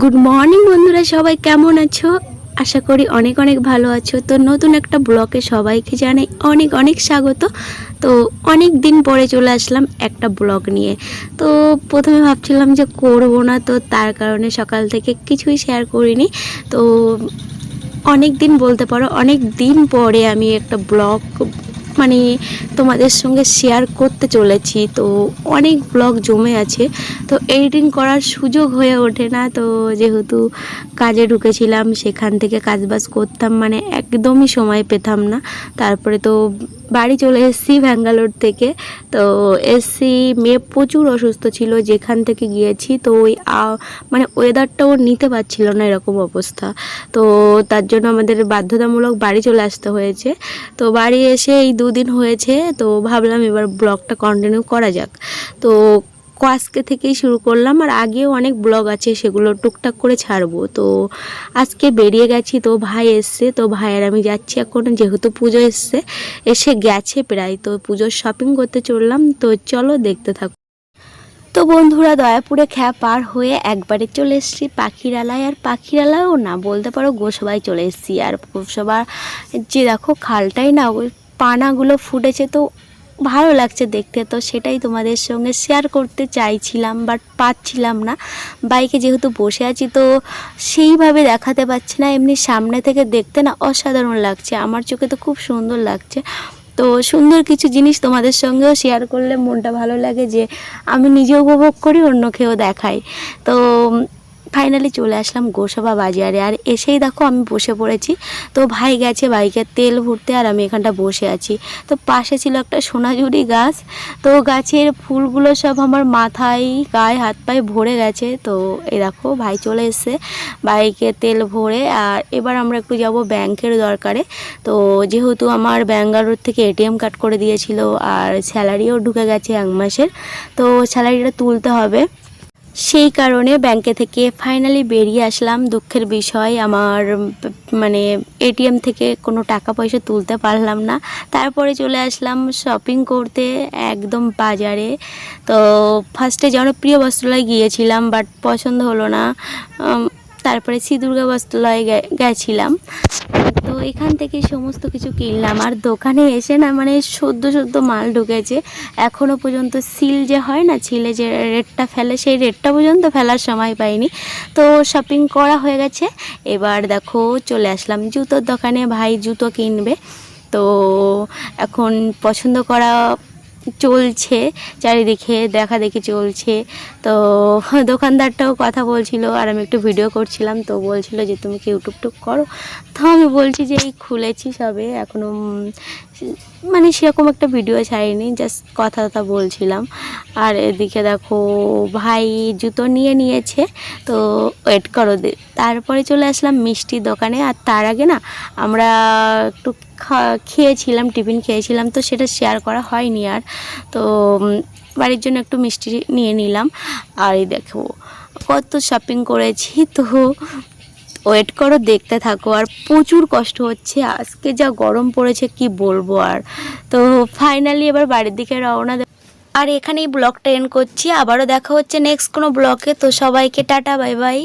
Good morning বন্ধুরা, সবাই কেমন আছো? আশা করি অনেক অনেক ভালো আছো। তো নতুন একটা ব্লগে সবাইকে জানাই অনেক অনেক স্বাগত। তো অনেক দিন পরে চলে আসলাম একটা ব্লগ নিয়ে। তো প্রথমে ভাবছিলাম যে করব না, তো তার কারণে সকাল থেকে কিছুই শেয়ার করিনি। তো অনেক দিন বলতে পারো, অনেক দিন পরে আমি একটা ব্লগ মানে তোমাদের সঙ্গে শেয়ার করতে চলেছি। তো অনেক ব্লগ জমে আছে। তো এডিটিং করার সুযোগ হয়ে ওঠে না। তো যেহেতু কাজে ঢুকেছিলাম, সেখান থেকে কাজবাজ করতাম মানে একদমই সময় পেতাম না। তারপরে তো বাড়ি চলে এসেছি ব্যাঙ্গালোর থেকে। তো এসছি, মেয়ে প্রচুর অসুস্থ ছিল, যেখান থেকে গিয়েছি। তো ওই মানে ওয়েদারটাও নিতে পারছিল না এরকম অবস্থা। তো তার জন্য আমাদের বাধ্যতামূলক বাড়ি চলে আসতে হয়েছে। তো বাড়ি এসে এই দুদিন হয়েছে। তো ভাবলাম এবার ব্লগটা কন্টিনিউ করা যাক। তো আজকে থেকেই শুরু করলাম আর আগেও অনেক ব্লগ আছে সেগুলো টুকটাক করে ছাড়বো। তো আজকে বেরিয়ে গেছি, তো ভাই এসছে, তো ভাইয়ের আমি যাচ্ছি এখন, যেহেতু পুজো এসছে, এসে গেছে প্রায়, তো পুজোর শপিং করতে চললাম, তো চলো দেখতে থাকো। তো বন্ধুরা, দয়াপুরে খ্যা পার হয়ে একবারে চলে এসেছি পাখিরালায়, আর পাখিরালায়ও না, বলতে পারো গোসবাই চলে এসেছি, আর গোসবা যে দেখো খালটাই না, ওই পানাগুলো ফুটেছে, তো ভালো লাগছে দেখতে। তো সেটাই তোমাদের সঙ্গে শেয়ার করতে চাইছিলাম বাট পাচ্ছিলাম না। বাইকে যেহেতু বসে আছি, তো সেইভাবে দেখাতে পাচ্ছি না। এমনি সামনে থেকে দেখতে না অসাধারণ লাগছে। আমার চোখে তো খুব সুন্দর লাগছে। তো সুন্দর কিছু জিনিস তোমাদের সঙ্গেও শেয়ার করলে মনটা ভালো লাগে যে, আমি নিজে উপভোগ করি, অন্যকেও দেখাই। তো ফাইনালি চলে আসলাম গোসাবা বাজারে। আর এসেই দেখো আমি বসে পড়েছি। তো ভাই গেছে বাইকের তেল ভরতে আর আমি এখানটা বসে আছি। তো পাশে ছিল একটা সোনাঝুরি গাছ। তো গাছের ফুলগুলো সব আমার মাথায়, গায়ে, হাত পায়ে ভরে গেছে। তো এ দেখো ভাই চলে এসছে বাইকে তেল ভরে। আর এবার আমরা একটু যাব ব্যাংকের দরকারে। তো যেহেতু আমার ব্যাঙ্গালোর থেকে এটিএম কার্ড করে দিয়েছিল, আর স্যালারিও ঢুকে গেছে এক মাসের। তো স্যালারিটা তুলতে হবে। সেই কারণে ব্যাংকে থেকে ফাইনালি বেরিয়ে আসলাম। দুঃখের বিষয়, আমার মানে এটিএম থেকে কোনো টাকা পয়সা তুলতে পারলাম না। তারপরে চলে আসলাম শপিং করতে একদম বাজারে। তো ফার্স্টে জনপ্রিয় বস্ত্রালয় গিয়েছিলাম বাট পছন্দ হলো না। তারপরে শ্রী দুর্গা বস্ত্রালয়ে গেছিলাম। তো এখান থেকে সমস্ত কিছু কিনলাম। আর দোকানে এসে না মানে সদ্য সদ্য মাল ঢুকেছে। এখনও পর্যন্ত সিল যে হয় না ছিলে যে রেটটা ফেলে, সেই রেটটা পর্যন্ত ফেলার সময় পাইনি। তো শপিং করা হয়ে গেছে। এবার দেখো চলে আসলাম জুতোর দোকানে। ভাই জুতো কিনবে। তো এখন পছন্দ করা চলছে, চারিদিকে দেখা দেখি চলছে। তো দোকানদারটাও কথা বলছিল আর আমি একটু ভিডিও করছিলাম, তো বলছিল যে তুমি কি ইউটিউব টুব করো? তো আমি বলছি যে এই খুলেছি সবে এখনও মানে সেরকম একটা ভিডিও ছাড়িনি জাস্ট কথা কথা বলছিলাম। আর এদিকে দেখো, ভাই জুতো নিয়ে নিয়েছে, তো ওয়েট করো তারপরে চলে আসলাম মিষ্টির দোকানে। আর তার আগে না, আমরা একটু খেয়েছিলাম, টিফিন খেয়েছিলাম, তো সেটা শেয়ার করা হয়নি আর। তো বাড়ির জন্য একটু মিষ্টি নিয়ে নিলাম। আর এই দেখো, কত শপিং করেছি তো। ওয়েট করো, দেখতে থাকো। আর প্রচুর কষ্ট হচ্ছে। আজকে যা গরম পড়েছে, কি বলব আর। তো ফাইনালি এবার বাড়ির দিকে রওনা আর এখানেই ব্লগটা এন্ড করছি। আবারও দেখা হচ্ছে নেক্সট কোনো ব্লগে তো সবাইকে টাটা বাই বাই